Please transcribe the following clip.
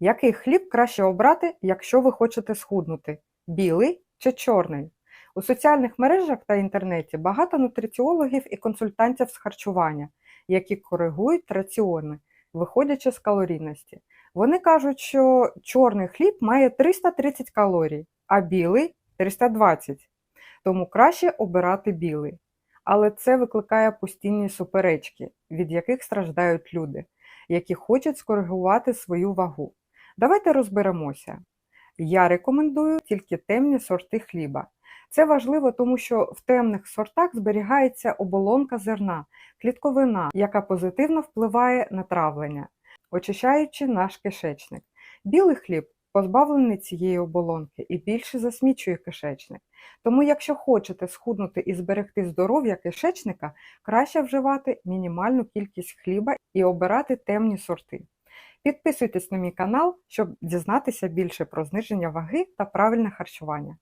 Який хліб краще обрати, якщо ви хочете схуднути? Білий чи чорний? У соціальних мережах та інтернеті багато нутриціологів і консультантів з харчування, які коригують раціони, виходячи з калорійності. Вони кажуть, що чорний хліб має 330 калорій, а білий 320. Тому краще обирати білий. Але це викликає постійні суперечки, від яких страждають люди, які хочуть скоригувати свою вагу. Давайте розберемося. Я рекомендую тільки темні сорти хліба. Це важливо, тому що в темних сортах зберігається оболонка зерна, клітковина, яка позитивно впливає на травлення, очищаючи наш кишечник. Білий хліб позбавлений цієї оболонки і більше засмічує кишечник. Тому, якщо хочете схуднути і зберегти здоров'я кишечника, краще вживати мінімальну кількість хліба і обирати темні сорти. Підписуйтесь на мій канал, щоб дізнатися більше про зниження ваги та правильне харчування.